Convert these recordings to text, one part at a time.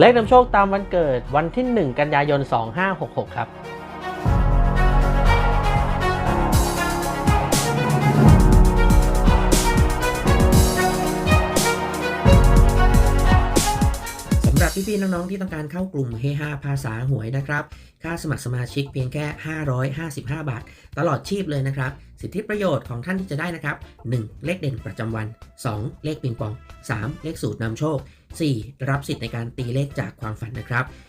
เลขนำโชคตามวันเกิดวันที่ 1 กันยายน 2566 ครับ พี่ๆน้องๆที่ต้องการเข้ากลุ่มเฮฮาภาษาหวยนะครับ ค่าสมัครสมาชิกเพียงแค่ 555 บาท ตลอดชีพเลยนะครับ สิทธิประโยชน์ของท่านที่จะได้นะครับ 1. เลขเด่นประจำวัน 2. เลขปิงปอง 3. เลขสูตรนำโชค 4. รับสิทธิ์ในการตีเลขจากความฝันนะครับ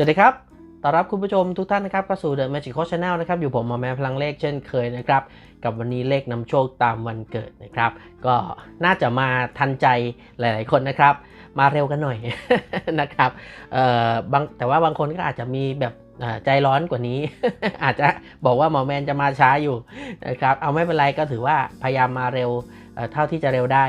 สวัสดีครับ ต้อนรับคุณผู้ชมทุกท่านนะครับเข้าสู่ The Magic Coach Channel นะครับ อยู่ผมหมอแมนพลังเลขเช่นเคยนะครับ กับวันนี้เลขนำโชคตามวันเกิดนะครับ ก็น่าจะมาทันใจหลาย ๆ คนนะครับ มาเร็วกันหน่อยนะครับเอ่อบางแต่ว่าบางคนก็อาจจะมีแบบใจร้อนกว่านี้ อาจจะบอกว่าหมอแมนจะมาช้าอยู่นะครับ เอาไม่เป็นไรก็ถือว่าพยายามมาเร็วเท่าที่จะเร็วได้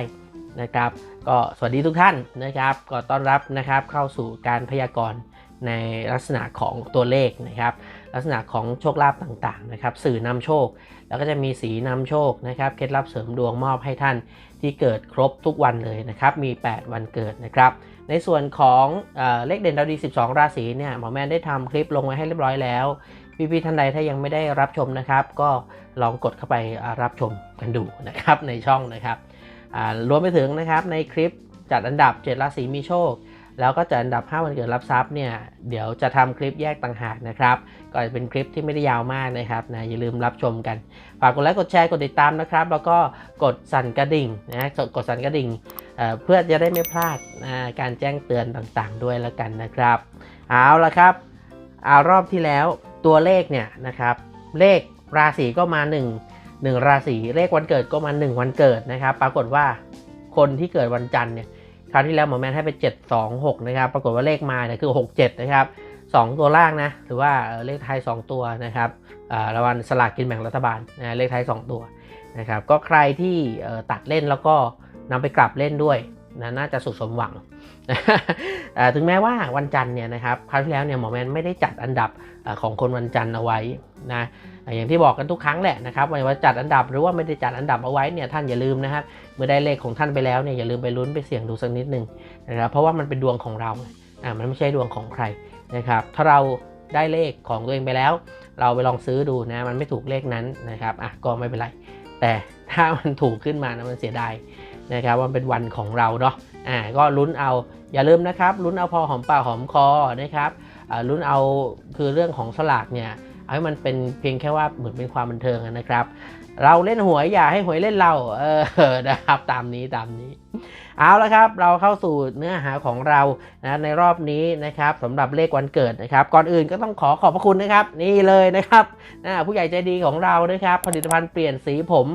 นะครับ ก็สวัสดีทุกท่านนะครับ ก็ต้อนรับนะครับเข้าสู่การพยากรณ์ ในลักษณะของตัวเลขนะครับ ลักษณะของโชคลาภต่างๆนะครับ สื่อนำโชค แล้วก็จะมีสีนำโชคนะครับเคล็ดลับเสริมดวงมอบให้ท่านที่เกิดครบทุกวันเลยนะครับ มี 8 วันเกิดนะครับ ในส่วนของเอเลขเด่นดาวดี 12 ราศีเนี่ยหมอแมนได้ทำคลิปลงไว้ให้เรียบร้อยแล้วพี่ๆท่านใดถ้ายังไม่ได้รับชมนะครับ ก็ลองกดเข้าไปรับชมกันดูนะครับในช่องนะครับรวมไปถึงนะครับในคลิปจัดอันดับ 7 ราศีมีโชค แล้วก็จะอันดับ 5 วันเกิดรับทรัพย์เนี่ยเดี๋ยวจะทำคลิปแยกต่างหากนะครับก็จะเป็นคลิปที่ไม่ได้ยาวมากนะครับนะอย่าลืมรับชมกันฝากกดไลค์กดแชร์กดติดตามนะครับ แล้วก็กดสั่นกระดิ่งนะกดกดสั่นกระดิ่งเเพื่อจะได้ไม่พลาดการแจ้งเตือนต่างๆ ด้วยแล้วกันนะครับ เอาละครับเอารอบที่แล้วตัวเลขเนี่ยนะครับเลขราศีก็มา 1 1 ราศีเลขวันเกิดก็มา 1 วันเกิดนะครับ ปรากฏว่าคนที่เกิดวันจันทร์เนี่ย คราวที่แล้วหมอแมนให้ไป 7 2 6 นะครับ ปรากฏว่าเลขมาเนี่ยคือ 6 7 นะครับ 2 ตัวล่างนะ หรือว่าเลขไทย 2 ตัวนะครับรางวัลสลากกินแบ่งรัฐบาลนะเลขไทย 2 ตัวนะครับ ก็ใครที่ตัดเล่นแล้วก็นำไปกลับเล่นด้วยนะน่าจะสุขสมหวัง ถึงแม้ว่าวันจันทร์เนี่ยนะครับคราวที่แล้วเนี่ยหมอแมนไม่ได้จัดอันดับของคนวันจันทร์เอาไว้นะ อย่างที่บอกกันทุกครั้งแหละนะครับไม่ว่าจัดอันดับหรือว่าไม่ได้จัดอันดับเอาไว้เนี่ยท่านอย่าลืมนะครับเมื่อได้เลขของท่านไปแล้วเนี่ยอย่าลืมไปลุ้นไปเสี่ยงดูสักนิดหนึ่งนะครับเพราะว่ามันเป็นดวงของเราอ่ามันไม่ใช่ดวงของใครนะครับถ้าเราได้เลขของตัวเองไปแล้ว เราไปลองซื้อดูนะมันไม่ถูกเลขนั้นนะครับอะก็ไม่เป็นไร แต่ถ้ามันถูกขึ้นมานะมันเสียดายนะครับว่ามันเป็นวันของเราเนาะอ่าก็ลุ้นเอาอย่าลืมนะครับลุ้นเอาพอหอมปากหอมคอนะครับอ่าลุ้นเอาคือเรื่องของสลากเนี่ย เอาให้มันเป็นเพียงแค่ว่าเหมือนเป็นความบันเทิงนะครับ เราเล่นหวยอย่าให้หวยเล่นเราเออนะครับตามนี้ตามนี้ เอาละครับเราเข้าสู่เนื้อหาของเรานะในรอบนี้นะครับสำหรับเลขวันเกิดนะครับ ก่อนอื่นก็ต้องขอขอบพระคุณนะครับ นี่เลยนะครับนะผู้ใหญ่ใจดีของเรานะครับ ผลิตภัณฑ์เปลี่ยนสีผม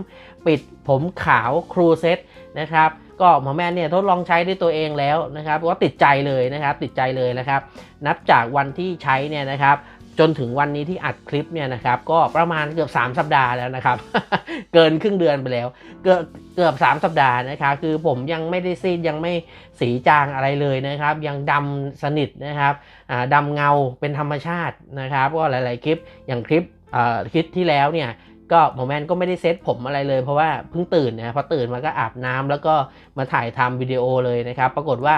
ปิดผมขาวครูเซ็ตนะครับก็หมอแมนเนี่ยทดลองใช้ด้วยตัวเองแล้วนะครับก็ติดใจเลยนะครับติดใจเลยนะครับ นับจากวันที่ใช้เนี่ยนะครับ จนถึงวันนี้ที่อัดคลิปเนี่ยนะครับก็ประมาณเกือบ 3 สัปดาห์แล้วนะครับ เกินครึ่งเดือนไปแล้ว เกือบเกือบ 3 สัปดาห์นะครับคือผมยังไม่ได้ซีดยังไม่สีจางอะไรเลยนะครับ ยังดำสนิทนะครับอ่าดำเงาเป็นธรรมชาตินะครับ ก็หลาย ๆ คลิปอย่างคลิปคลิปที่แล้วเนี่ยก็หมอแมนก็ไม่ได้เซตผมอะไรเลยเพราะว่าเพิ่งตื่นนะพอตื่นมาก็อาบน้ำแล้วก็มาถ่ายทำวิดีโอเลยนะครับ ปรากฏว่า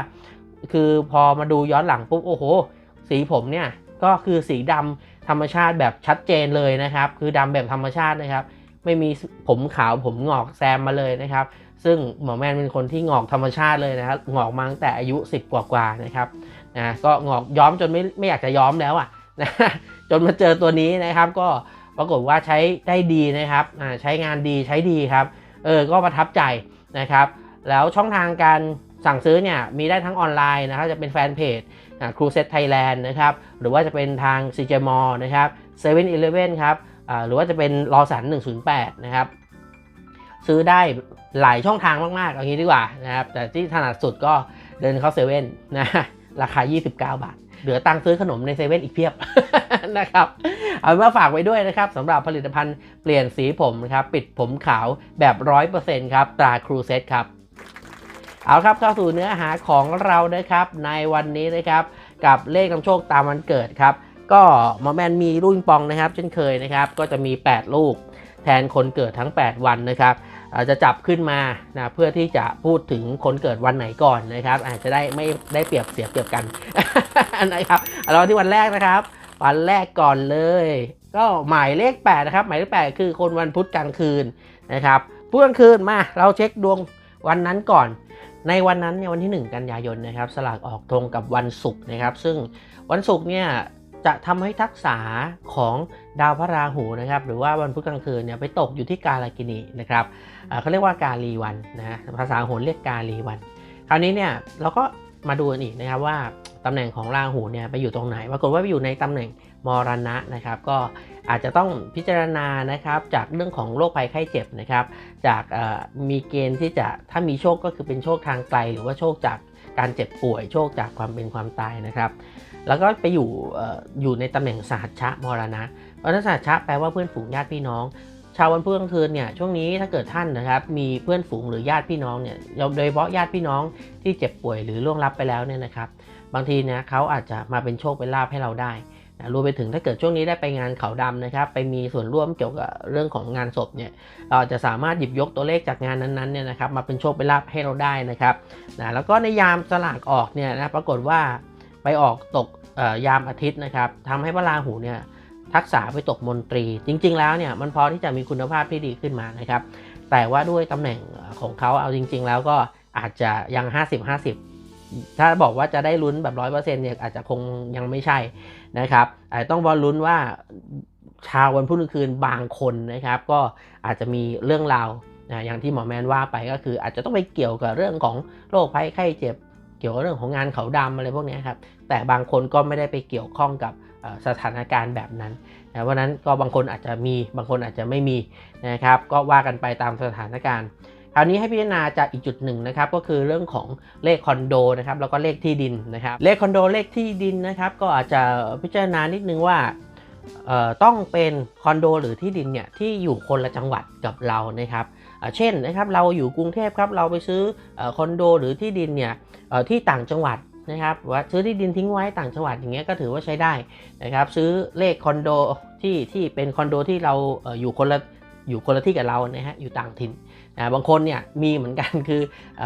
คือพอมาดูย้อนหลังปุ๊บโอ้โห สีผมเนี่ย ก็คือสีดำธรรมชาติแบบชัดเจนเลยนะครับ คือดำแบบธรรมชาตินะครับ ไม่มีผมขาวผมงอกแซมมาเลยนะครับ ซึ่งหมอแมนเป็นคนที่งอกธรรมชาติเลยนะครับงอกมาตั้งแต่อายุ 10 กว่าๆนะครับนะก็งอกย้อมจนไม่ไม่อยากจะย้อมแล้วอะนะจนมาเจอตัวนี้นะครับก็ปรากฏว่าใช้ได้ดีนะครับใช้งานดีใช้ดีครับเออก็ประทับใจนะครับ แล้วช่องทางการสั่งซื้อเนี่ยมีได้ทั้งออนไลน์นะครับจะเป็นแฟนเพจ ครูเซตไทยแลนด์นะครับหรือว่าจะเป็นทาง c j m นะครับ7 e เ e ่ e อครับหรือว่าจะเป็นรอสัน 108 นะครับซื้อได้หลายช่องทางมาก ๆ เอางี้ดีกว่านะครับแต่ที่ถนัดสุดก็เดินเข้าเซเว่นนะราคา 29 บาท เหลือตังซื้อขนมในเซเว่นอีกเพียบนะครับเอาเป็นว่าฝากไว้ด้วยนะครับสำหรับผลิตภัณฑ์เปลี่ยนสีผมนะครับปิดผมขาวแบบ 100%ครับตราครูเซตครับ เอาครับเข้าสู่เนื้อหาของเรานะครับในวันนี้นะครับ กับเลขนำโชคตามวันเกิดครับ ก็มอแมนมีลูกปิงปองนะครับ เช่นเคยนะครับ ก็จะมี 8 ลูกแทนคนเกิดทั้ง 8 วันนะครับอาจจะจับขึ้นมานะเพื่อที่จะพูดถึงคนเกิดวันไหนก่อนนะครับ อาจจะได้ไม่ได้เปรียบเสียเปรียบกันนะครับเราที่วันแรกนะครับ วันแรกก่อนเลย ก็หมายเลข8นะครับหมายเลข8คือคนวันพุธกลางคืนนะครับพุธกลางคืนมาเราเช็คดวงวันนั้นก่อน ในวันนั้นเนี่ยวันที่ 1 กันยายนนะครับสลากออกตรงกับวันศุกร์นะครับ ซึ่งวันศุกร์เนี่ยจะทำให้ทักษะของดาวพระราหูนะครับ หรือว่าวันพุธกลางคืนเนี่ยไปตกอยู่ที่กาลกินีนะครับเขาเรียกว่ากาลีวันนะภาษาโหรเรียกกาลีวัน คราวนี้เนี่ยเราก็มาดูกันอีกนะครับว่า ตำแหน่งของราหูเนี่ยไปอยู่ตรงไหนปรากฏว่าไปอยู่ในตำแหน่งมรณะนะครับ ก็อาจจะต้องพิจารณานะครับจากเรื่องของโรคภัยไข้เจ็บนะครับ จากมีเกณฑ์ที่จะถ้ามีโชคก็คือเป็นโชคทางไกล หรือว่าโชคจากการเจ็บป่วยโชคจากความเป็นความตายนะครับ แล้วก็ไปอยู่อยู่ในตำแหน่งสหัชชะมรณะเพราะฉะนั้นสหัชชะแปลว่าเพื่อนฝูงญาติพี่น้องชาววันพุธกลางคืนเนี่ยช่วงนี้ถ้าเกิดท่านนะครับมีเพื่อนฝูงหรือญาติพี่น้องเนี่ยโดยเฉพาะญาติพี่น้องที่เจ็บป่วยหรือล่วงลับไปแล้วเนี่ยนะครับ บางทีเนี่ยเขาอาจจะมาเป็นโชคเป็นลาภให้เราได้นะรวมไปถึงถ้าเกิดช่วงนี้ได้ไปงานเขาดำนะครับ ไปมีส่วนร่วมเกี่ยวกับเรื่องของงานศพเนี่ยเราจะสามารถหยิบยกตัวเลขจากงานนั้นๆเนี่ยนะครับมาเป็นโชคเป็นลาภให้เราได้นะครับนะแล้วก็ในยามสลากออกเนี่ยนะปรากฏว่าไปออกตกยามอาทิตย์นะครับทำให้พระราหูเนี่ยทักษะไปตกมนตรี จริง ๆ แล้วเนี่ยมันพอที่จะมีคุณภาพที่ดีขึ้นมานะครับแต่ว่าด้วยตำแหน่งของเขาเอาจริง ๆ แล้วก็อาจจะยัง 50-50 ถ้าบอกว่าจะได้ลุ้นแบบ100%เนี่ยอาจจะคงยังไม่ใช่นะครับอาจจะต้องบอลลุ้นว่าชาววันพุธกลางคืนบางคนนะครับ ก็อาจจะมีเรื่องราวนะอย่างที่หมอแมนว่าไปก็คือ อาจจะต้องไปเกี่ยวกับเรื่องของโรคภัยไข้เจ็บ เกี่ยวกับเรื่องของงานเขาดำอะไรพวกนี้ครับแต่บางคนก็ไม่ได้ไปเกี่ยวข้องกับสถานการณ์แบบนั้นนะเพราะนั้นก็บางคนอาจจะมีบางคนอาจจะไม่มีนะครับ ก็ว่ากันไปตามสถานการณ์ คราวนี้ให้พิจารณาจากอีกจุดหนึ่งนะครับก็คือเรื่องของเลขคอนโดนะครับแล้วก็เลขที่ดินนะครับเลขคอนโดเลขที่ดินนะครับก็อาจจะพิจารณานิดนึงว่าต้องเป็นคอนโดหรือที่ดินเนี่ยที่อยู่คนละจังหวัดกับเรานะครับเช่นนะครับเราอยู่กรุงเทพครับเราไปซื้อคอนโดหรือที่ดินเนี่ยที่ต่างจังหวัดนะครับว่าซื้อที่ดินทิ้งไว้ต่างจังหวัดอย่างเงี้ยก็ถือว่าใช้ได้นะครับซื้อเลขคอนโดที่ที่เป็นคอนโดที่เราเอ่ออยู่คนละอยู่คนละที่กับเรานะฮะอยู่ต่างถิ่น อ่าบางคนเนี่ยมีเหมือนกันคือ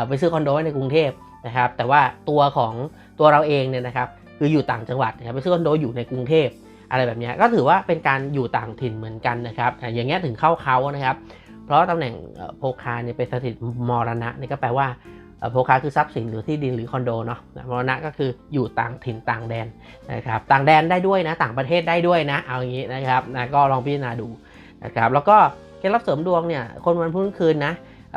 ไปซื้อคอนโดไว้ในกรุงเทพนะครับแต่ว่าตัวของตัวเราเองเนี่ยนะครับคืออยู่ต่างจังหวัดนะครับไปซื้อคอนโดอยู่ในกรุงเทพอะไรแบบนี้ก็ถือว่าเป็นการอยู่ต่างถิ่นเหมือนกันนะครับอย่างเงี้ยถึงเข้าเขานะครับ เพราะตำแหน่งโภคาเนี่ยเป็นสถิตมรณะนี่ก็แปลว่าโภคาคือทรัพย์สินหรือที่ดินหรือคอนโดเนาะนะมรณะก็คืออยู่ต่างถิ่นต่างแดนนะครับต่างแดนได้ด้วยนะต่างประเทศได้ด้วยนะเอาอย่างนี้นะครับนะก็ลองพิจารณาดูนะครับแล้วก็ เคล็ดลับเสริมดวงเนี่ยคนวันพุธกลางคืนนะ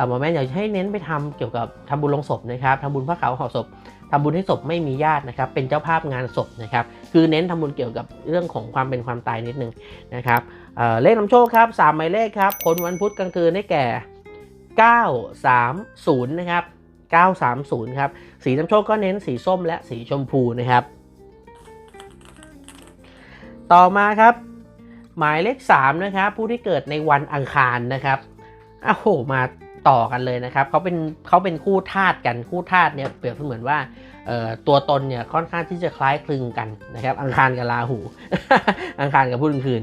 หมอแม่อยากให้เน้นไปทำเกี่ยวกับทำบุญลงศพนะครับทำบุญพระขาวห่อศพทำบุญให้ศพไม่มีญาตินะครับ เป็นเจ้าภาพงานศพนะครับ คือเน้นทำบุญเกี่ยวกับเรื่องของความเป็นความตายนิดนึงนะครับเเลขนำโชคครับ3หมายเลขครับคนวันพุธกลางคืนได้แก่ 930 นะครับ 930 ครับ สีน้ำโชคก็เน้นสีส้มและสีชมพูนะครับ ต่อมาครับ หมายเลข3นะครับผู้ที่เกิดในวันอังคารนะครับอ้าวโหมาต่อกันเลยนะครับเขาเป็นเขาเป็นคู่ธาตุกันคู่ธาตุเนี่ยเปรียบเสมือนว่าตัวตนเนี่ยค่อนข้างที่จะคล้ายคลึงกันนะครับอังคารกับราหู อังคารกับพุธกลางคืน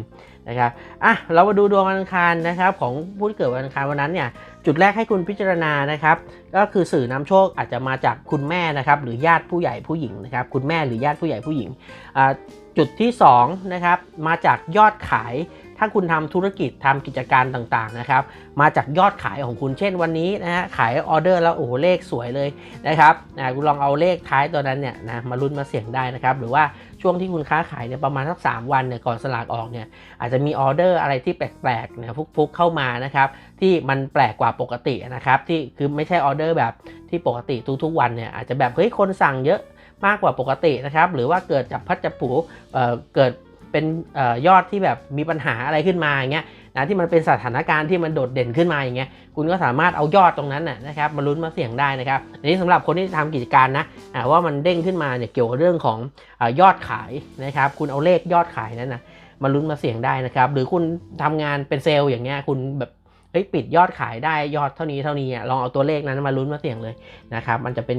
นะครับอะเรามาดูดวงอังคารนะครับของผู้ที่เกิดวันอังคารวันนั้นเนี่ยจุดแรกให้คุณพิจารณานะครับ ก็คือสื่อนำโชคอาจจะมาจากคุณแม่นะครับหรือญาติผู้ใหญ่ผู้หญิงนะครับคุณแม่หรือญาติผู้ใหญ่ผู้หญิงอ่า จุดที่สองนะครับมาจากยอดขาย ถ้าคุณทำธุรกิจทำกิจการต่างๆนะครับ มาจากยอดขายของคุณเช่นวันนี้นะฮะขายออเดอร์แล้วโอ้โหเลขสวยเลยนะครับนะคุณลองเอาเลขท้ายตัวนั้นเนี่ยนะมาลุ้นมาเสี่ยงได้นะครับ หรือว่าช่วงที่คุณค้าขายเนี่ยประมาณสัก3วันเนี่ยก่อนสลากออกเนี่ยอาจจะมีออเดอร์อะไรที่แปลกๆเนี่ยฟุกๆเข้ามานะครับ ที่มันแปลกกว่าปกตินะครับที่คือไม่ใช่ออเดอร์แบบที่ปกติทุกๆวันเนี่ยอาจจะแบบเฮ้ยคนสั่งเยอะ มากกว่าปกตินะครับ หรือว่าเกิดจากพัดจับผูเเกิดเป็นออยอดที่แบบมีปัญหาอะไรขึ้นมาอย่างเงี้ยนะที่มันเป็นสถานการณ์ที่มันโดดเด่นขึ้นมาอย่างเงี้ยคุณก็สามารถเอายอดตรงนั้นนะครับมาลุ้นมาเสี่ยงได้นะครับอันนี้สำหรับคนที่ทำกิจการนะว่ามันเด้งขึ้นมาเนี่ยเกี่ยวกับเรื่องของอยอดขายนะครับ คุณเอาเลขยอดขายนั้นนะมาลุ้นมาเสี่ยงได้นะครับ หรือคุณทำงานเป็นเซลล์อย่างเงี้ยคุณแบบเฮ้ยปิดยอดขายได้ยอดเท่านี้เท่านี้อะลองเอาตัวเลขนั้นมาลุ้นมาเสี่ยงเลยนะครับ มันจะเป็น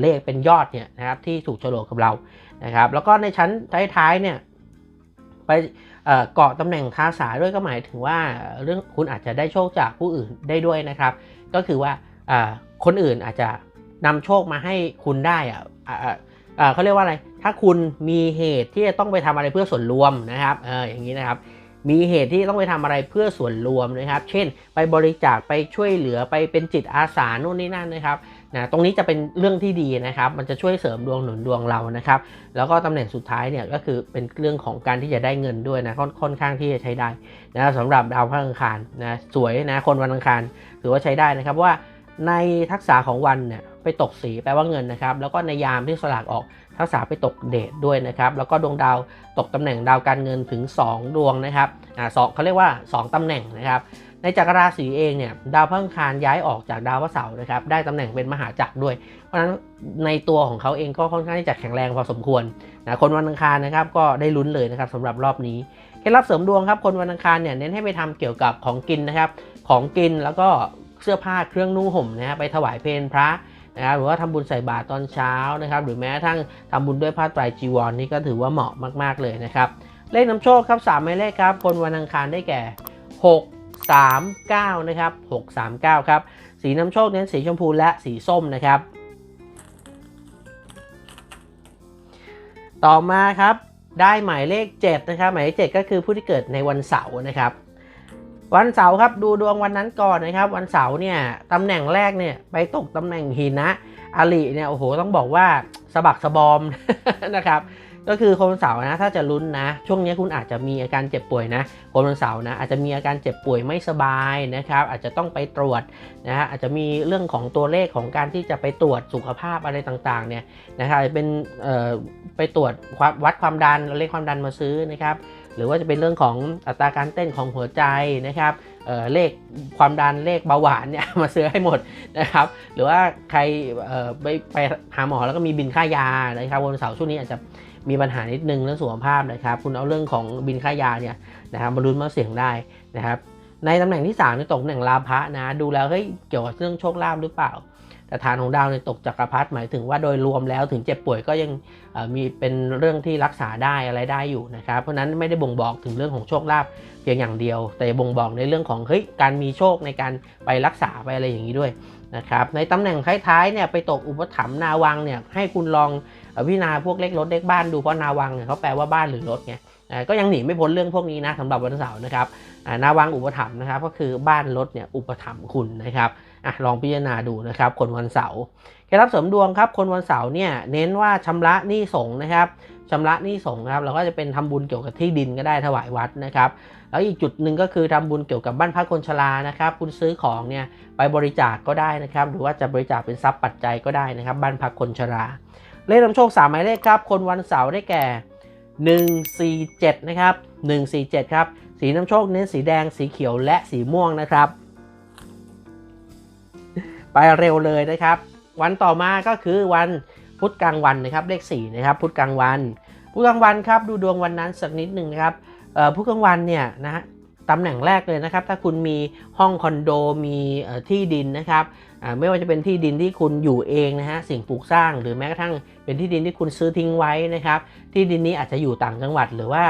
เลขเป็นยอดเนี่ยนะครับที่ถูกโฉลกกับเรานะครับ แล้วก็ในชั้นท้ายๆเนี่ยไปเกาะตำแหน่งทาสาด้วยก็หมายถึงว่าเรื่องคุณอาจจะได้โชคจากผู้อื่นได้ด้วยนะครับ ก็คือว่าคนอื่นอาจจะนำโชคมาให้คุณได้อะอ่าอ่าอ่าเขาเรียกว่าอะไร ถ้าคุณมีเหตุที่จะต้องไปทำอะไรเพื่อส่วนรวมนะครับเอออย่างนี้นะครับ มีเหตุที่ต้องไปทำอะไรเพื่อส่วนรวมนะครับ เช่น ไปบริจาคไปช่วยเหลือไปเป็นจิตอาสาโน่นนี่นั่นนะครับ นะตรงนี้จะเป็นเรื่องที่ดีนะครับ มันจะช่วยเสริมดวงหนุนดวงเรานะครับ แล้วก็ตำแหน่งสุดท้ายเนี่ยก็คือเป็นเรื่องของการที่จะได้เงินด้วยนะค่อนค่อนข้างที่จะใช้ได้นะสำหรับดาวพระอังคารนะสวยนะคนวันอังคารถือว่าใช้ได้นะครับว่าในทักษะของวันเนี่ยไปตกสีแปลว่าเงินนะครับ แล้วก็ในยามที่สลากออกทักษะไปตกเดทด้วยนะครับ แล้วก็ดวงดาวตกตำแหน่งดาวการเงินถึง 2 ดวงนะครับอ่าสองเขาเรียกว่า 2ตำแหน่งนะครับ ในจักรราศีเองเนี่ยดาวพฤหังคารย้ายออกจากดาวพระเสาร์นะครับได้ตำแหน่งเป็นมหาจักรด้วย เพราะฉะนั้นในตัวของเขาเองก็ค่อนข้างที่จะแข็งแรงพอสมควรนะคนวันอังคารนะครับก็ได้ลุ้นเลยนะครับสำหรับรอบนี้เคล็ดลับเสริมดวงครับคนวันอังคารเนี่ยเน้นให้ไปทำเกี่ยวกับของกินนะครับของกินแล้วก็เสื้อผ้าเครื่องนุ่งห่มนะฮะไปถวายเพลพระนะครับหรือว่าทำบุญใส่บาตรตอนเช้านะครับหรือแม้กระทั่งทำบุญด้วยผ้าไตรจีวรนี่ก็ถือว่าเหมาะมาก ๆเลยนะครับเลขนำโชคครับ3หมายเลขครับคนวันอังคารได้แก่ 6 3 9 นะครับ 6 3 9 ครับ สีนำโชคเน้นสีชมพูและสีส้มนะครับ ต่อมาครับได้หมายเลข 7 นะครับ หมายเลข 7 ก็คือผู้ที่เกิดในวันเสาร์นะครับ วันเสาร์ครับดูดวงวันนั้นก่อนนะครับ วันเสาร์เนี่ยตำแหน่งแรกเนี่ยไปตกตำแหน่งหินะอาลีเนี่ยโอ้โหต้องบอกว่าสะบักสะบอมนะครับ ก็คือคนเสาร์นะถ้าจะลุ้นนะ ช่วงนี้คุณอาจจะมีอาการเจ็บป่วยนะคนเสาร์นะอาจจะมีอาการเจ็บป่วยไม่สบายนะครับ อาจจะต้องไปตรวจนะฮะอาจจะมีเรื่องของตัวเลขของการที่จะไปตรวจสุขภาพอะไรต่างๆเนี่ยนะครับเป็นเอ่อไปตรวจว,วัดความดันเลขความดันมาซื้อนะครับหรือว่าจะเป็นเรื่องของอัตราการเต้นของหัวใจนะครับเอ่อเลขความดันเลขเบาหวานเนี่ยมาซื้อให้หมดนะครับ หรือว่าใครเอ่อไปไปหาหมอแล้วก็มีบินค่ายานะครับวันเสาร์ช่วงนี้อาจจะ มีปัญหานิดนึงเรื่องสุขภาพนะครับ คุณเอาเรื่องของบินค่ายาเนี่ยนะครับมาลุ้นมาเสี่ยงได้นะครับ ในตำแหน่งที่3เนี่ยตกตำแหน่งลาภะนะ ดูแล้วเฮ้ยเกี่ยวกับเรื่องโชคลาภหรือเปล่าแต่ฐานของดาวเนี่ยตกจักรพรรดิหมายถึงว่าโดยรวมแล้วถึงเจ็บป่วยก็ยังมีเป็นเรื่องที่รักษาได้อะไรได้อยู่นะครับ เพราะฉะนั้นไม่ได้บ่งบอกถึงเรื่องของโชคลาภเพียงอย่างเดียว แต่บ่งบอกในเรื่องของเฮ้ยการมีโชคในการไปรักษาไปอะไรอย่างนี้ด้วย นะครับในตำแหน่งท้ายๆเนี่ยไปตกอุปถัมภ์นาวังเนี่ยให้คุณลองอพิจารณาพวกเลขรถเลขบ้านดูเพราะนาวังเนี่ยเขาแปลว่าบ้านหรือรถไงก็ยังหนีไม่พ้นเรื่องพวกนี้นะสำหรับวันเสาร์นะครับนาวังอุปถัมภ์นะครับก็คือบ้านรถเนี่ยอุปถัมภ์คุณนะครับอะลองพิจารณาดูนะครับคนวันเสาร์เคล็ดลับเสริมดวงครับคนวันเสาร์เนี่ยเน้นว่าชำระหนี้สงนะครับชำระหนี้สงฆ์ครับเราก็จะเป็นทำบุญเกี่ยวกับที่ดินก็ได้ถวายวัดนะครับ แล้วอีกจุดหนึ่งก็คือทำบุญเกี่ยวกับบ้านพักคนชรานะครับ คุณซื้อของเนี่ยไปบริจาคก็ได้นะครับ หรือว่าจะบริจาคเป็นทรัพย์ปัจจัยก็ได้นะครับ บ้านพักคนชรา เลขนำโชค3หมายเลขครับ คนวันเสาร์ได้แก่ 147 นะครับ 147 ครับ สีนำโชคเน้นสีแดง สีเขียว และสีม่วงนะครับ ไปเร็วเลยนะครับ วันต่อมาก็คือวันพุธกลางวันนะครับ เลข4นะครับ พุธกลางวัน พุธกลางวันครับ ดูดวงวันนั้นสักนิดหนึ่งนะครับ เอ่อพุธกลางวันเนี่ยนะฮะตำแหน่งแรกเลยนะครับ ถ้าคุณมีห้องคอนโดมีที่ดินนะครับไม่ว่าจะเป็นที่ดินที่คุณอยู่เองนะฮะสิ่งปลูกสร้าง หรือแม้กระทั่งเป็นที่ดินที่คุณซื้อทิ้งไว้นะครับ ที่ดินนี้อาจจะอยู่ต่างจังหวัด หรือว่า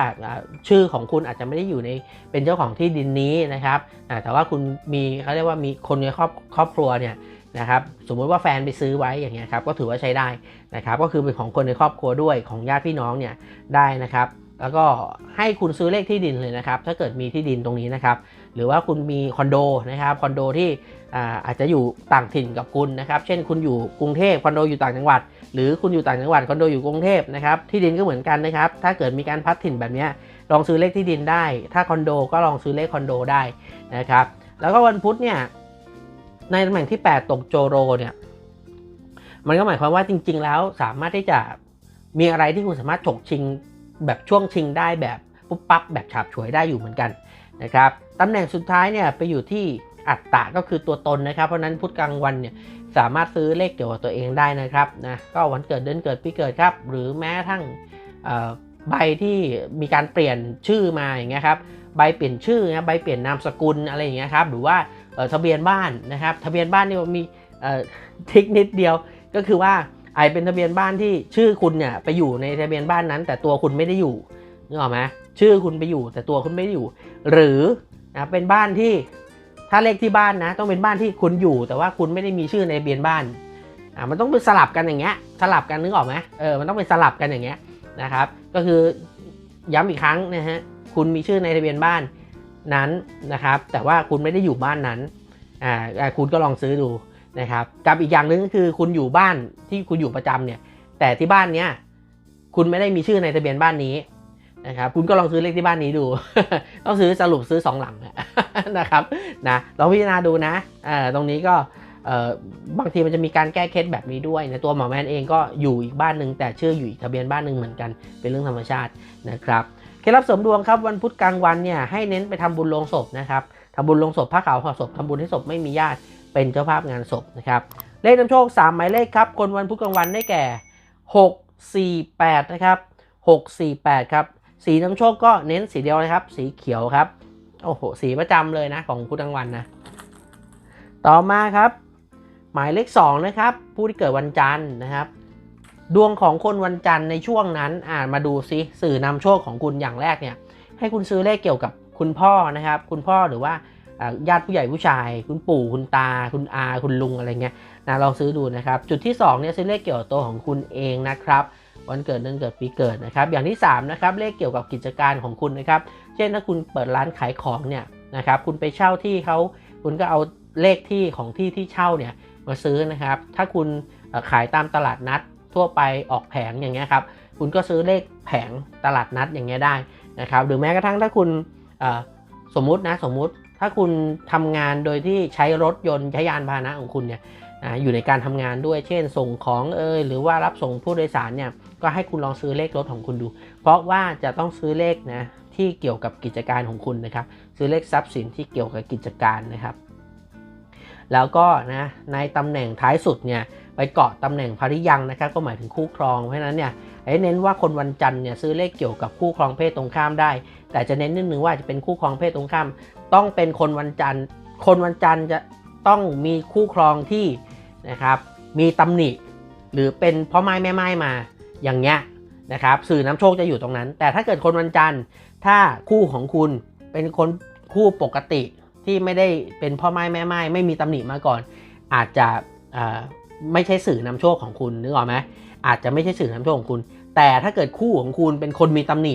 ชื่อของคุณอาจจะไม่ได้อยู่ในเป็นเจ้าของที่ดินนี้นะครับแต่ว่าคุณมีเขาเรียกว่ามีคนในครอบครอบครัวเนี่ยนะครับสมมุติว่าแฟนไปซื้อไว้อย่างเงี้ยครับก็ถือว่าใช้ได้นะครับ ก็คือเป็นของคนในครอบครัวด้วยของญาติพี่น้องเนี่ยได้นะครับ แล้วก็ให้คุณซื้อเลขที่ดินเลยนะครับ ถ้าเกิดมีที่ดินตรงนี้นะครับ หรือว่าคุณมีคอนโดนะครับ คอนโดที่อาอาจจะอยู่ต่างถิ่นกับคุณนะครับ เช่นคุณอยู่กรุงเทพคอนโดอยู่ต่างจังหวัด หรือคุณอยู่ต่างจังหวัดคอนโดอยู่กรุงเทพนะครับ ที่ดินก็เหมือนกันนะครับ ถ้าเกิดมีการพัดถิ่นแบบนี้ลองซื้อเลขที่ดินได้ ถ้าคอนโดก็ลองซื้อเลขคอนโดได้นะครับ แล้วก็วันพุธเนี่ย ในตำแหน่งที่ 8 ตกโจโรเนี่ย มันก็หมายความว่าจริง ๆ แล้วสามารถที่จะมีอะไรที่คุณสามารถฉกชิง แบบช่วงชิงได้แบบปุ๊บปั๊บแบบฉาบฉวยได้อยู่เหมือนกันนะครับตำแหน่งสุดท้ายเนี่ยไปอยู่ที่อัตตะก็คือตัวตนนะครับ เพราะนั้นพุธกลางวันเนี่ยสามารถซื้อเลขเกี่ยวกับตัวเองได้นะครับนะก็วันเกิดเดือนเกิดปีเกิดครับ หรือแม้กระทั่งใบที่มีการเปลี่ยนชื่อมาอย่างเงี้ยครับใบเปลี่ยนชื่อนะใบเปลี่ยนนามสกุลอะไรอย่างเงี้ยครับหรือว่าทะเบียนบ้านนะครับ ทะเบียนบ้านนี่มีเอ่อทริกนิดเดียวก็คือว่า ไอเป็นทะเบียนบ้านที่ชื่อคุณเนี่ยไปอยู่ในทะเบียนบ้านนั้น แต่ตัวคุณไม่ได้อยู่นึกออกไหมชื่อคุณไปอยู่ แต่ตัวคุณไม่ได้อยู่ หรือนะเป็นบ้านที่ถ้าเลขที่บ้านนะ ต้องเป็นบ้านที่คุณอยู่ แต่ว่าคุณไม่ได้มีชื่อในทะเบียนบ้านอ่ามันต้องเป็นสลับกันอย่างเงี้ยสลับกันนึกออกไหมเออมันต้องเป็นสลับกันอย่างเงี้ยนะครับ ก็คือย้ำอีกครั้งนะฮะคุณมีชื่อในทะเบียนบ้านนั้นนะครับ แต่ว่าคุณไม่ได้อยู่บ้านนั้นอ่าอ่าคุณก็ลองซื้อดู นะครับกับอีกอย่างหนึ่งก็คือคุณอยู่บ้านที่คุณอยู่ประจำเนี่ย แต่ที่บ้านเนี้ยคุณไม่ได้มีชื่อในทะเบียนบ้านนี้นะครับคุณก็ลองซื้อเลขที่บ้านนี้ดู ต้องซื้อสรุปซื้อสองหลังนะครับนะลองพิจารณาดูนะตรงนี้ก็บางทีมันจะมีการแก้เคล็ดแบบนี้ด้วยนะตัวหมอแมนเองก็อยู่อีกบ้านหนึ่งแต่ชื่ออยู่อีกทะเบียนบ้านหนึ่งเหมือนกันเป็นเรื่องธรรมชาตินะครับเคล็ดลับเสริมดวงครับวันพุธกลางวันเนี่ยให้เน้นไปทำบุญโลงศพนะครับทำบุญโลงศพผ้าขาวห่อศพทำบุญให้ศพไม่มีญาติ เป็นเจ้าภาพงานศพนะครับเลขนำโชค 3 หมายเลขครับคนวันพุธกลางวันได้แก่ 6 4 8 นะครับ 6 4 8 ครับ สีนำโชคก็เน้นสีเดียวนะครับ สีเขียวครับ โอ้โห สีประจำเลยนะของพุธกลางวันนะ ต่อมาครับ หมายเลข 2 นะครับ ผู้ที่เกิดวันจันทร์นะครับ ดวงของคนวันจันทร์ในช่วงนั้นอ่านมาดูซิสื่อนำโชคของคุณอย่างแรกเนี่ย ให้คุณซื้อเลขเกี่ยวกับคุณพ่อนะครับ คุณพ่อหรือว่า ญาติผู้ใหญ่ผู้ชาย คุณปู่คุณตา คุณอา คุณลุงอะไรเงี้ยนะลองซื้อดูนะครับ จุดที่2เนี่ยซื้อเลขเกี่ยวกับตัวของคุณเองนะครับวันเกิดเดือนเกิดปีเกิดนะครับ อย่างที่3นะครับเลขเกี่ยวกับกิจการของคุณนะครับ เช่นถ้าคุณเปิดร้านขายของเนี่ยนะครับคุณไปเช่าที่เขาคุณก็เอาเลขที่ของที่ที่เช่าเนี่ยมาซื้อนะครับ ถ้าคุณขายตามตลาดนัดทั่วไปออกแผงอย่างเงี้ยครับคุณก็ซื้อเลขแผงตลาดนัดอย่างเงี้ยได้นะครับหรือแม้กระทั่งถ้าคุณสมมุตินะสมมุติ ถ้าคุณทำงานโดยที่ใช้รถยนต์ใช้ยานพาหนะของคุณเนี่ยออยู่ในการทำงานด้วย เช่น ส่งของเอยหรือว่ารับส่งผู้โดยสารเนี่ยก็ให้คุณลองซื้อเลขรถของคุณดู เพราะว่าจะต้องซื้อเลขนะที่เกี่ยวกับกิจการของคุณนะครับ ซื้อเลขทรัพย์สินที่เกี่ยวกับกิจการนะครับ แล้วก็นะในตำแหน่งท้ายสุดเนี่ยไปเกาะตำแหน่งภริยังนะครับ ก็หมายถึงคู่ครองเพราะฉะนั้นเนี่ยให้เน้นว่าคนวันจันทร์เนี่ยซื้อเลขเกี่ยวกับคู่ครองเพศตรงข้ามได้ แต่จะเน้นนิดนึงว่าจะเป็นคู่ครองเพศตรงข้าม ต้องเป็นคนวันจันทร์ คนวันจันทร์จะต้องมีคู่ครองที่นะครับมีตำหนิ หรือเป็นพ่อไม้แม่ไม้มาอย่างเงี้ยนะครับสื่อน้ำโชคจะอยู่ตรงนั้น แต่ถ้าเกิดคนวันจันทร์ถ้าคู่ของคุณเป็นคนคู่ปกติที่ไม่ได้เป็นพ่อไม้แม่ไม้ไม่มีตำหนิมาก่อน อาจจะไม่ใช่สื่อนำโชคของคุณนึกออกไหมอาจจะไม่ใช่สื่อนำโชคของคุณ แต่ถ้าเกิดคู่ของคุณเป็นคนมีตำหนิ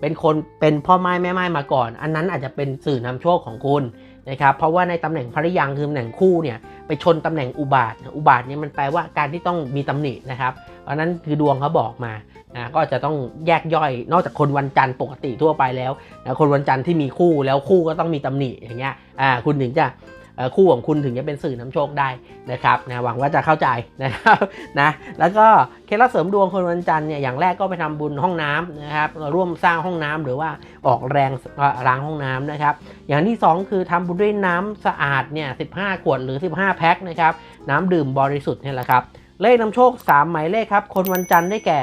เป็นคนเป็นพ่อไม้แม่ไม้มาก่อน อันนั้นอาจจะเป็นสื่อนำโชคของคุณนะครับเพราะว่าในตำแหน่งภริยังคือตำแหน่งคู่เนี่ยไปชนตำแหน่งอุบาทอุบาทเนี่ยมันแปลว่าการที่ต้องมีตำหนินะครับเพราะนั้นคือดวงเขาบอกมานะก็จะต้องแยกย่อย นอกจากคนวันจันทร์ปกติทั่วไปแล้วนะคนวันจันทร์ที่มีคู่แล้วคู่ก็ต้องมีตำหนิอย่างเงี้ยอ่าคุณถึงจะ คู่ของคุณถึงจะเป็นสื่อนำโชคได้นะครับนะหวังว่าจะเข้าใจนะครับนะแล้วก็เคล็ดลับเสริมดวงคนวันจันทร์เนี่ยอย่างแรกก็ไปทำบุญห้องน้ำนะครับร่วมสร้างห้องน้ำหรือว่าออกแรงล้างห้องน้ำนะครับ อย่างที่ 2 คือทำบุญด้วยน้ำสะอาดเนี่ย15ขวดหรือ 15 แพ็คนะครับน้ำดื่มบริสุทธิ์นี่แหละครับเลขนำโชค 3 หมายเลขครับ คนวันจันทร์ได้แก่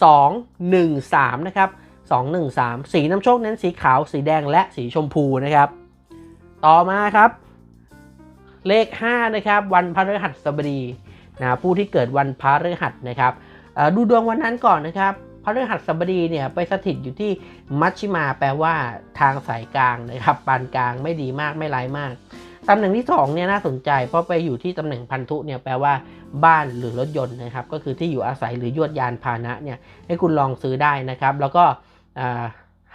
2 1 3 นะครับ 2 1 3 สีน้ำโชคเน้นสีขาว สีแดงและสีชมพูนะครับ ต่อมาครับ เลข 5 นะครับ วันพฤหัสบดีนะผู้ที่เกิดวันพฤหัสนะครับดูดวงวันนั้นก่อนนะครับพฤหัสบดีเนี่ยไปสถิตอยู่ที่มัชชิมาแปลว่าทางสายกลางนะครับปานกลางไม่ดีมากไม่ร้ายมากตำแหน่งที่2เนี่ยน่าสนใจ เพราะไปอยู่ที่ตำแหน่งพันธุเนี่ยแปลว่าบ้านหรือรถยนต์นะครับ ก็คือที่อยู่อาศัยหรือยวดยานพาหนะเนี่ยให้คุณลองซื้อได้นะครับ แล้วก็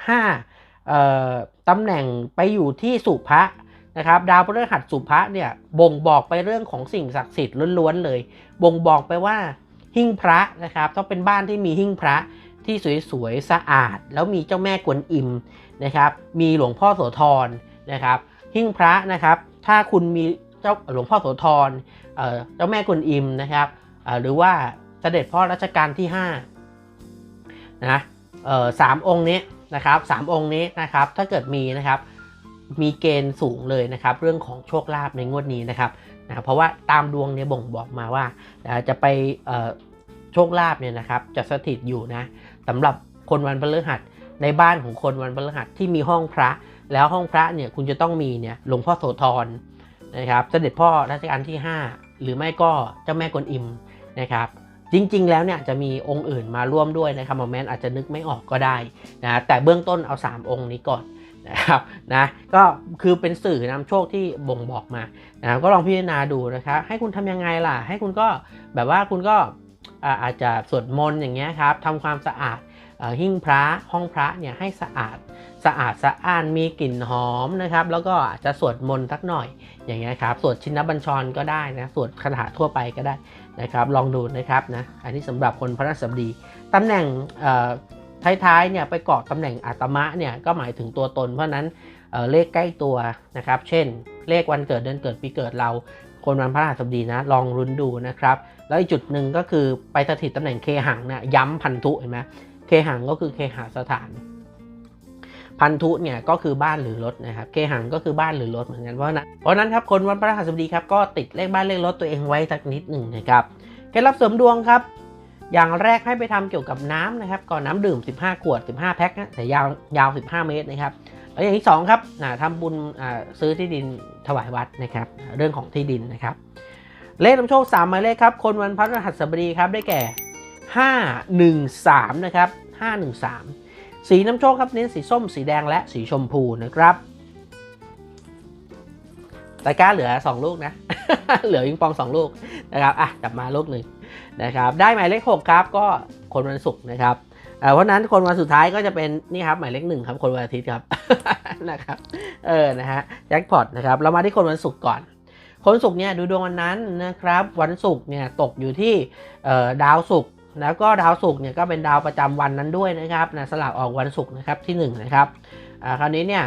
ห้าตำแหน่งไปอยู่ที่สุภะ นะครับดาวพฤหัสสุภะเนี่ยบ่งบอกไปเรื่องของสิ่งศักดิ์สิทธิ์ล้วนๆเลย บ่งบอกไปว่าหิ้งพระนะครับต้องเป็นบ้านที่มีหิ้งพระที่สวยๆสะอาด แล้วมีเจ้าแม่กวนอิมนะครับ มีหลวงพ่อโสธรนะครับ หิ้งพระนะครับ ถ้าคุณมีเจ้าหลวงพ่อโสธรเจ้าแม่กวนอิมนะครับหรือว่าเสด็จพ่อรัชกาลที่5นะสามองค์นี้นะครับสามองค์นี้นะครับถ้าเกิดมีนะครับ มีเกณฑ์สูงเลยนะครับ เรื่องของโชคลาภในงวดนี้นะครับนะเพราะว่าตามดวงเนี่ยบ่งบอกมาว่าจะไปโชคลาภเนี่ยนะครับ จะสถิตอยู่นะสำหรับคนวันพฤหัสในบ้านของคนวันพฤหัสที่มีห้องพระ แล้วห้องพระเนี่ยคุณจะต้องมีเนี่ยหลวงพ่อโสธรนะครับ เสด็จพ่อรัชกาลที่ 5 หรือไม่ก็เจ้าแม่กวนอิมนะครับจริงๆ แล้วเนี่ยจะมีองค์อื่นมาร่วมด้วยนะครับหมอแมนอาจจะนึกไม่ออกก็ได้นะแต่เบื้องต้นเอา 3 องค์นี้ก่อน นะครับนะก็คือเป็นสื่อนำโชคที่บ่งบอกมานะก็ลองพิจารณาดูนะครับให้คุณทำยังไงล่ะ ให้คุณก็แบบว่าคุณก็อาจจะสวดมนต์อย่างเงี้ยครับทำความสะอาดหิ้งพระห้องพระเนี่ยให้สะอาดสะอาดสะอ้านมีกลิ่นหอมนะครับแล้วก็อาจจะสวดมนต์สักหน่อยอย่างเงี้ยครับสวดชินบัญชรก็ได้นะสวดคาถาทั่วไปก็ได้นะครับลองดูนะครับนะอันนี้สำหรับคนพระราชบดีตำแหน่ง ท้ายๆเนี่ยไปเกาะตำแหน่งอาตมะเนี่ยก็หมายถึงตัวตน เพราะนั้นเเลขใกล้ตัวนะครับ เช่น เลขวันเกิดเดือนเกิดปีเกิดเรา คนวันพระราชบดีนะลองรุนดูนะครับ แล้วอีกจุดหนึ่งก็คือไปสถิตตำแหน่งเคหังเนี่ยย้ำพันธุเห็นไหมเคหังก็คือเคหสถานพันธุเนี่ยก็คือบ้านหรือรถนะครับ เคหังก็คือบ้านหรือรถเหมือนกันเพราะนั้นเพราะนั้นครับคนวันพฤหัสบดีครับก็ติดเลขบ้านเลขรถตัวเองไว้สักนิดหนึ่งนะครับเคล็ดลับเสริมดวงครับ อย่างแรกให้ไปทำเกี่ยวกับน้ำนะครับก่อนน้ำดื่ม 15 ขวด 15 แพ็คนะแต่ยาวยาว 15 เมตรนะครับแล้วอย่างที่สองครับนะทำบุญซื้อที่ดินถวายวัดนะครับเรื่องของที่ดินนะครับเลขนำโชค3หมายเลขครับคนวันพฤหัสบดีครับได้แก่ 513นะครับ513 สีน้ำโชคครับเน้นสีส้มสีแดงและสีชมพูนะครับตะกร้าเหลือ 2 ลูกนะ เหลือยิงปอง 2 ลูกนะครับอะกลับมาลูกหนึ่ง นะครับได้หมายเลข 6 ครับ ก็คนวันศุกร์นะครับเพราะนั้นคนวันสุดท้ายก็จะเป็นนี่ครับหมายเลขหนึ่งครับคนวันอาทิตย์ครับนะครับเออนะฮะแจ็คพอตนะครับเรามาที่คนวันศุกร์ก่อน คนศุกร์เนี่ยดูดวงวันนั้นนะครับวันศุกร์เนี่ยตกอยู่ที่ดาวศุกร์แล้วก็ดาวศุกร์เนี่ยก็เป็นดาวประจำวันนั้นด้วยนะครับนะสลักออกวันศุกร์นะครับที่1นะครับคราวนี้เนี่ย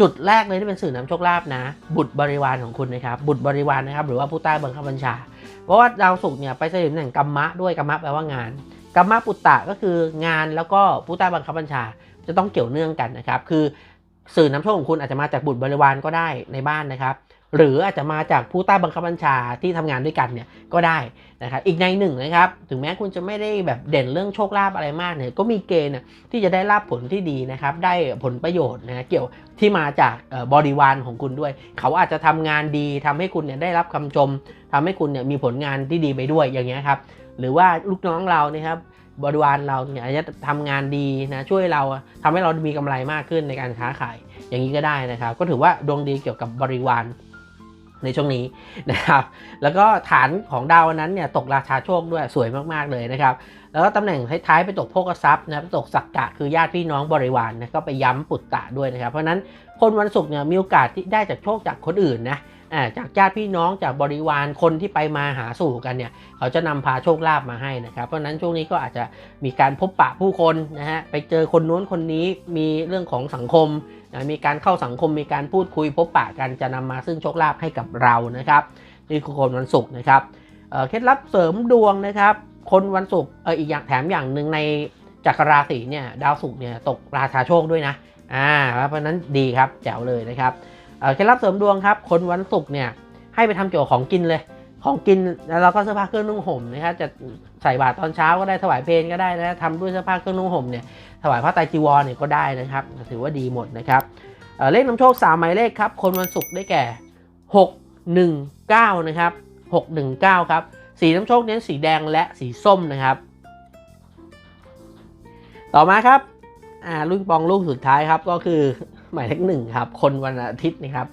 จุดแรกเลยที่เป็นสื่อนำโชคลาภนะบุตรบริวารของคุณนะครับบุตรบริวารนะครับหรือว่าผู้ใต้บังคับบัญชา เพราะว่าดาวศุกร์เนี่ยไปเสด็จตำแหน่งกัมมะด้วยกัมมะแปลว่างานกัมมะปุตตะก็คืองานแล้วก็ผู้ใต้บังคับบัญชาจะต้องเกี่ยวเนื่องกันนะครับ คือสื่อน้ำโชคของคุณอาจจะมาจากบุตรบริวารก็ได้ในบ้านนะครับ หรืออาจจะมาจากผู้ใต้บังคับบัญชาที่ทำงานด้วยกันเนี่ยก็ได้นะครับอีกในหนึ่งนะครับถึงแม้คุณจะไม่ได้แบบเด่นเรื่องโชคลาภอะไรมากเนี่ยก็มีเกณฑ์น่ะที่จะได้รับผลที่ดีนะครับได้ผลประโยชน์นะเกี่ยวที่มาจากบริวารของคุณด้วย เขาอาจจะทำงานดีทำให้คุณเนี่ยได้รับคำชมทำให้คุณเนี่ยมีผลงานที่ดีไปด้วยอย่างเงี้ยครับหรือว่าลูกน้องเรานี่ครับบริวารเราเนี่ยอาจจะทำงานดีนะช่วยเราทำให้เรามีกำไรมากขึ้นในการค้าขายอย่างนี้ก็ได้นะครับ ก็ถือว่าดวงดีเกี่ยวกับบริวาร ในช่วงนี้นะครับ แล้วก็ฐานของดาวนั้นเนี่ยตกราชาโชคด้วยสวยมากๆเลยนะครับ แล้วก็ตำแหน่งท้ายๆไปตกโภคทรัพย์นะครับตกสักกะคือญาติพี่น้องบริวารนะก็ไปย้ำปุตตะด้วยนะครับ เพราะนั้นคนวันศุกร์เนี่ยมีโอกาสที่ได้จากโชคจากคนอื่นนะ จากญาติพี่น้องจากบริวารคนที่ไปมาหาสู่กันเนี่ยเขาจะนำพาโชคลาภมาให้นะครับ เพราะฉะนั้นช่วงนี้ก็อาจจะมีการพบปะผู้คนนะฮะไปเจอคนนู้นคนนี้มีเรื่องของสังคมนะมีการเข้าสังคมมีการพูดคุยพบปะกันจะนำมาซึ่งโชคลาภให้กับเรานะครับนี่คือคนวันศุกร์นะครับเคล็ดลับเสริมดวงนะครับ คนวันศุกร์เอออีกอย่างแถมอย่างหนึ่งในจักรราศีเนี่ยดาวศุกร์เนี่ยตกราชาโชคด้วยนะอ่าเพราะนั้นดีครับแจ๋วเลยนะครับ เคล็ดลับเสริมดวงครับ คนวันศุกร์เนี่ยให้ไปทำเกี่ยวกับของกินเลย ของกินแล้วเราก็เสื้อผ้าเครื่องนุ่งห่มนะครับจะใส่บาตรตอนเช้าก็ได้ถวายเพลก็ได้นะทำด้วยเสื้อผ้าเครื่องนุ่งห่มเนี่ยถวายผ้าไตรจีวรเนี่ยก็ได้นะครับ ถือว่าดีหมดนะครับเเลขนำโชค3หมายเลขครับ คนวันศุกร์ได้แก่ 619 นะครับ 619 ครับ สีน้ำโชคเน้นสีแดงและสีส้มนะครับ ต่อมาครับอ่าลูกปองลูกสุดท้ายครับก็คือ หมายเลขหนึ่งครับ คนวันอาทิตย์นะครับ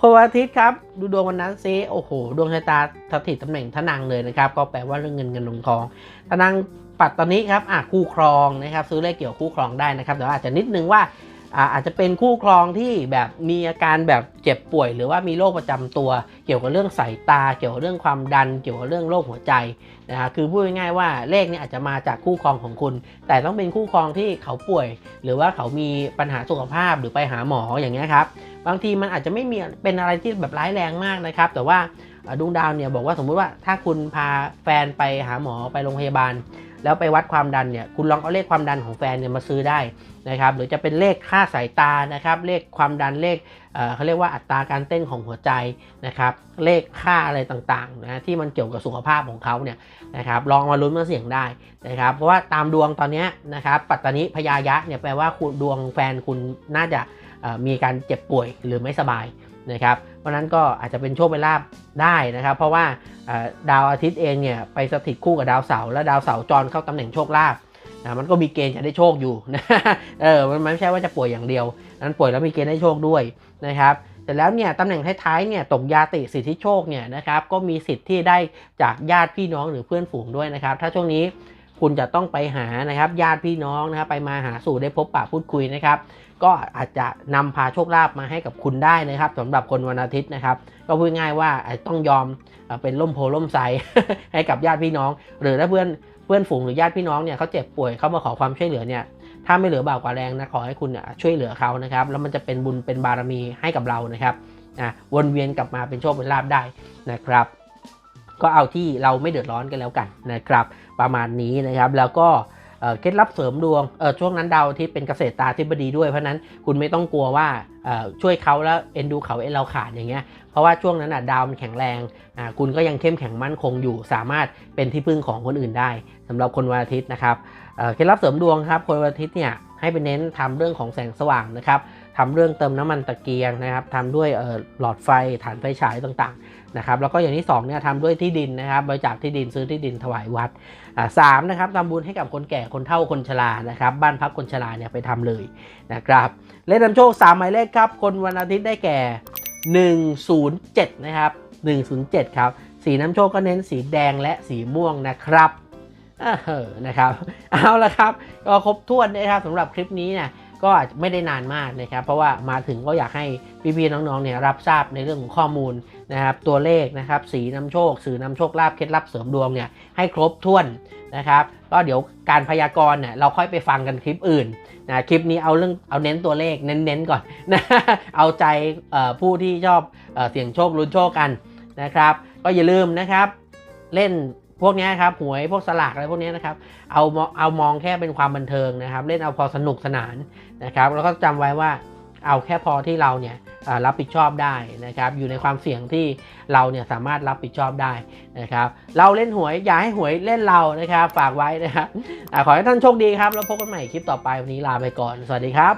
คนวันอาทิตย์ครับ ดูดวงวันนั้นซิโอ้โห ดวงชะตาสถิตตำแหน่งทนังเลยนะครับ ก็แปลว่าเรื่องเงินเงินลงทองทนังปัดตอนนี้ครับอะคู่ครองนะครับ ซื้อเลขเกี่ยวคู่ครองได้นะครับแต่ว่าอาจจะนิดนึงว่า อาจจะเป็นคู่ครองที่แบบมีอาการแบบเจ็บป่วย หรือว่ามีโรคประจำตัว เกี่ยวกับเรื่องสายตา เกี่ยวกับเรื่องความดัน เกี่ยวกับเรื่องโรคหัวใจนะฮะคือพูดง่ายๆว่าเลขนี้อาจจะมาจากคู่ครองของคุณ แต่ต้องเป็นคู่ครองที่เขาป่วย หรือว่าเขามีปัญหาสุขภาพหรือไปหาหมออย่างเงี้ยครับบางทีมันอาจจะไม่มีเป็นอะไรที่แบบร้ายแรงมากนะครับ แต่ว่าดวงดาวเนี่ยบอกว่าสมมุติว่าถ้าคุณพาแฟนไปหาหมอไปโรงพยาบาล แล้วไปวัดความดันเนี่ยคุณลองเอาเลขความดันของแฟนเนี่ยมาซื้อได้ นะครับหรือจะเป็นเลขค่าสายตานะครับเลขความดันเลขเเขาเรียกว่าอัตราการเต้นของหัวใจนะครับเลขค่าอะไรต่างๆนะที่มันเกี่ยวกับสุขภาพของเขาเนี่ยนะครับลองมาลุ้นมาเสี่ยงได้นะครับเพราะว่าตามดวงตอนนี้นะครับปัตตานิพยายะเนี่ยแปลว่าคุณดวงแฟนคุณน่าจะมีการเจ็บป่วยหรือไม่สบายนะครับเพราะนั้นก็อาจจะเป็นโชคเป็นลาภได้นะครับ เพราะว่าดาวอาทิตย์เองเนี่ยไปสถิตคู่กับดาวเสาร์และดาวเสาร์จรเข้าตำแหน่งโชคลาภ นะมันก็มีเกณฑ์จะได้โชคอยู่นะเออมันไม่ใช่ว่าจะป่วยอย่างเดียวนั้นป่วยแล้วมีเกณฑ์ได้โชคด้วยนะครับแต่แล้วเนี่ยตำแหน่งท้ายๆเนี่ยตกยาติสิทธิโชคเนี่ยนะครับก็มีสิทธิ์ที่ได้จากญาติพี่น้องหรือเพื่อนฝูงด้วยนะครับ ถ้าช่วงนี้คุณจะต้องไปหานะครับญาติพี่น้องนะครับไปมาหาสู่ได้พบปะพูดคุยนะครับ ก็อาจจะนำพาโชคลาภมาให้กับคุณได้นะครับสำหรับคนวันอาทิตย์นะครับ ก็พูดง่ายว่าต้องยอมเอ่อเป็นล่มโพล่มไซให้กับญาติพี่น้อง หรือถ้าเพื่อน เพื่อนฝูงหรือญาติพี่น้องเนี่ยเขาเจ็บป่วยเขามาขอความช่วยเหลือเนี่ยถ้าไม่เหลือบ่าวกว่าแรงนะขอให้คุณช่วยเหลือเขานะครับแล้วมันจะเป็นบุญเป็นบารมีให้กับเรานะครับนะวนเวียนกลับมาเป็นโชคเป็นลาภได้นะครับ ก็เอาที่เราไม่เดือดร้อนกันแล้วกันนะครับ ประมาณนี้นะครับแล้วก็เคล็ดลับเสริมดวงเออช่วงนั้นดาวที่เป็นเกษตรตาธิบดีด้วยเพราะนั้นคุณไม่ต้องกลัวว่าช่วยเขาแล้วเอ็นดูเขาเอ็นเราขาดอย่างเงี้ย ราะว่าช่วงนั้นอะดาวมันแข็งแรงอ่าคุณก็ยังเข้มแข็งมั่นคงอยู่ สามารถเป็นที่พึ่งของคนอื่นได้สำหรับคนวันอาทิตย์นะครับเคล็ดลับเสริมดวงครับคนวันอาทิตย์เนี่ยให้ไปเน้นทำเรื่องของแสงสว่างนะครับทำเรื่องเติมน้ำมันตะเกียงนะครับทำด้วยเอ่อหลอดไฟฐานไฟฉายต่างๆนะครับแล้วก็อย่างที่สองเนี่ยทำด้วยที่ดินนะครับบริจาคที่ดินซื้อที่ดินถวายวัดอ่าสามนะครับทำบุญให้กับคนแก่คนเฒ่าคนชรานะครับบ้านพักคนชราเนี่ยไปทำเลยนะครับเลขนำโชค3หมายเลขครับคนวันอาทิตย์ได้แก่ 107 นะครับ 107 ครับ สีน้ำโชคก็เน้นสีแดงและสีม่วงนะครับเออนะครับ เอาละครับ ก็ครบถ้วนนะครับสำหรับคลิปนี้เนี่ย ก็อาจไม่ได้นานมากนะครับ เพราะว่ามาถึงก็อยากให้พี่ๆน้องๆเนี่ยรับทราบในเรื่องของข้อมูลนะครับตัวเลขนะครับสีน้ำโชค สื่อนำโชคลาภเคล็ดลับเสริมดวงเนี่ยให้ครบถ้วนนะครับก็เดี๋ยวการพยากรณ์เนี่ยเราค่อยไปฟังกันคลิปอื่นนะคลิปนี้เอาเรื่องเอาเน้นตัวเลขเน้นๆก่อนนะเอาใจผู้ที่ชอบเอเสี่ยงโชคลุ้นโชคกันนะครับ ก็อย่าลืมนะครับ เล่น พวกนี้ครับหวยพวกสลากอะไรพวกนี้นะครับเอาเอามองแค่เป็นความบันเทิงนะครับ เล่นเอาพอสนุกสนานนะครับ แล้วก็จำไว้ว่าเอาแค่พอที่เราเนี่ยรับผิดชอบได้นะครับ อยู่ในความเสี่ยงที่เราเนี่ยสามารถรับผิดชอบได้นะครับ เราเล่นหวยอย่าให้หวยเล่นเรานะครับ ฝากไว้นะครับขอให้ท่านโชคดีครับ แล้วพบกันใหม่คลิปต่อไปวันนี้ลาไปก่อน สวัสดีครับ